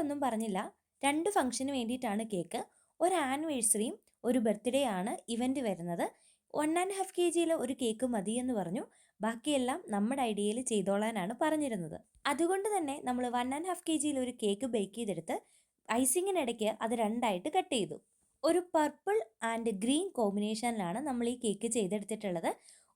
കൂടുതലൊന്നും പറഞ്ഞില്ല. രണ്ട് ഫംഗ്ഷന് വേണ്ടിയിട്ടാണ് കേക്ക്. ഒരു ആനിവേഴ്സറിയും ഒരു ബർത്ത്ഡേ ആണ് ഇവന്റ് വരുന്നത്. വൺ ആൻഡ് ഹാഫ് കെ ജിയിലെ ഒരു കേക്ക് മതി എന്ന് പറഞ്ഞു. ബാക്കിയെല്ലാം നമ്മുടെ ഐഡിയയിൽ ചെയ്തോളാനാണ് പറഞ്ഞിരുന്നത്. അതുകൊണ്ട് തന്നെ നമ്മൾ വൺ ആൻഡ് ഹാഫ് കെ ജിയിൽ ഒരു കേക്ക് ബേക്ക് ചെയ്തെടുത്ത് ഐസിങ്ങിനിടയ്ക്ക് അത് രണ്ടായിട്ട് കട്ട് ചെയ്തു. ഒരു പർപ്പിൾ ആൻഡ് ഗ്രീൻ കോമ്പിനേഷനിലാണ് നമ്മൾ ഈ കേക്ക് ചെയ്തെടുത്തിട്ടുള്ളത്.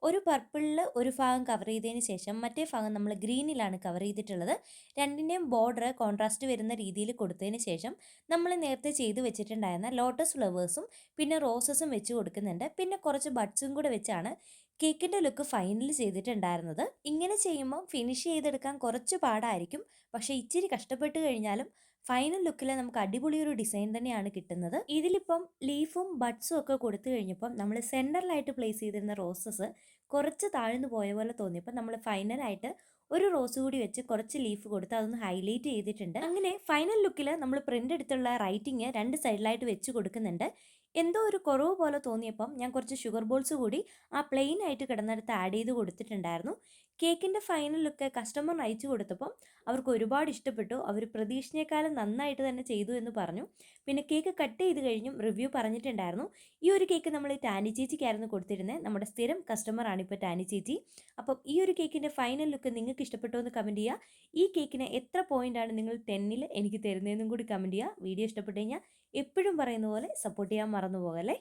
ഒരു പർപ്പിളിൽ ഒരു ഭാഗം കവർ ചെയ്തതിന് ശേഷം മറ്റേ ഭാഗം നമ്മൾ ഗ്രീനിലാണ് കവർ ചെയ്തിട്ടുള്ളത്. രണ്ടിന്റെയും ബോർഡർ കോൺട്രാസ്റ്റ് വരുന്ന രീതിയിൽ കൊടുത്തതിന് ശേഷം നമ്മൾ നേരത്തെ ചെയ്തു വെച്ചിട്ടുണ്ടായിരുന്ന ലോട്ടസ് ഫ്ലവേഴ്സും പിന്നെ റോസസും വെച്ച് കൊടുക്കുന്നുണ്ട്. പിന്നെ കുറച്ച് ബഡ്സും കൂടെ വെച്ചാണ് കേക്കിന്റെ ലുക്ക് ഫൈനൽ ചെയ്തിട്ടുണ്ടായിരുന്നത്. ഇങ്ങനെ ചെയ്യുമ്പോൾ ഫിനിഷ് ചെയ്തെടുക്കാൻ കുറച്ച് പാടായിരിക്കും. പക്ഷേ ഇച്ചിരി കഷ്ടപ്പെട്ട് കഴിഞ്ഞാലും ഫൈനൽ ലുക്കിൽ നമുക്ക് അടിപൊളി ഒരു ഡിസൈൻ തന്നെയാണ് കിട്ടുന്നത്. ഇതിലിപ്പം ലീഫും ബഡ്സും ഒക്കെ കൊടുത്തു കഴിഞ്ഞപ്പം നമ്മൾ സെന്ററിലായിട്ട് പ്ലേസ് ചെയ്തിരുന്ന റോസസ് കുറച്ച് താഴ്ന്നു പോയ പോലെ തോന്നിയപ്പോൾ നമ്മൾ ഫൈനലായിട്ട് ഒരു റോസ് കൂടി വെച്ച് കുറച്ച് ലീഫ് കൊടുത്ത് അതൊന്ന് ഹൈലൈറ്റ് ചെയ്തിട്ടുണ്ട്. അങ്ങനെ ഫൈനൽ ലുക്കിൽ നമ്മൾ പ്രിന്റ് എടുത്തുള്ള റൈറ്റിംഗ് രണ്ട് സൈഡിലായിട്ട് വെച്ച് കൊടുക്കുന്നുണ്ട്. എന്തോ ഒരു കുറവ് പോലെ തോന്നിയപ്പം ഞാൻ കുറച്ച് ഷുഗർ ബോൾസ് കൂടി ആ പ്ലെയിൻ ആയിട്ട് കിടന്നിടത്ത് ആഡ് ചെയ്ത് കൊടുത്തിട്ടുണ്ടായിരുന്നു. കേക്കിന്റെ ഫൈനൽ ലുക്ക് കസ്റ്റമറിന് അയച്ചു കൊടുത്തപ്പം അവർക്ക് ഒരുപാട് ഇഷ്ടപ്പെട്ടു. അവർ പ്രതീക്ഷിച്ചേക്കാളും നന്നായിട്ട് തന്നെ ചെയ്തു എന്ന് പറഞ്ഞു. പിന്നെ കേക്ക് കട്ട് ചെയ്ത് കഴിഞ്ഞും റിവ്യൂ പറഞ്ഞിട്ടുണ്ടായിരുന്നു. ഈ ഒരു കേക്ക് നമ്മൾ ടാനി ചേച്ചിക്കായിരുന്നു കൊടുത്തിരുന്നത് നമ്മുടെ സ്ഥിരം കസ്റ്റമറാണ് ഇപ്പോൾ ടാനി ചേച്ചി. അപ്പം ഈ ഒരു കേക്കിന്റെ ഫൈനൽ ലുക്ക് നിങ്ങൾക്ക് ഇഷ്ടപ്പെട്ടോ എന്ന് കമന്റ് ചെയ്യുക ഈ കേക്കിന് എത്ര പോയിന്റാണ് നിങ്ങൾ ടെന്നിൽ എനിക്ക് തരുന്നതെന്നും കൂടി കമന്റ് ചെയ്യുക വീഡിയോ ഇഷ്ടപ്പെട്ടു കഴിഞ്ഞാൽ എപ്പോഴും പറയുന്ന പോലെ സപ്പോർട്ട് ചെയ്യാൻ മറന്നു പോകല്ലേ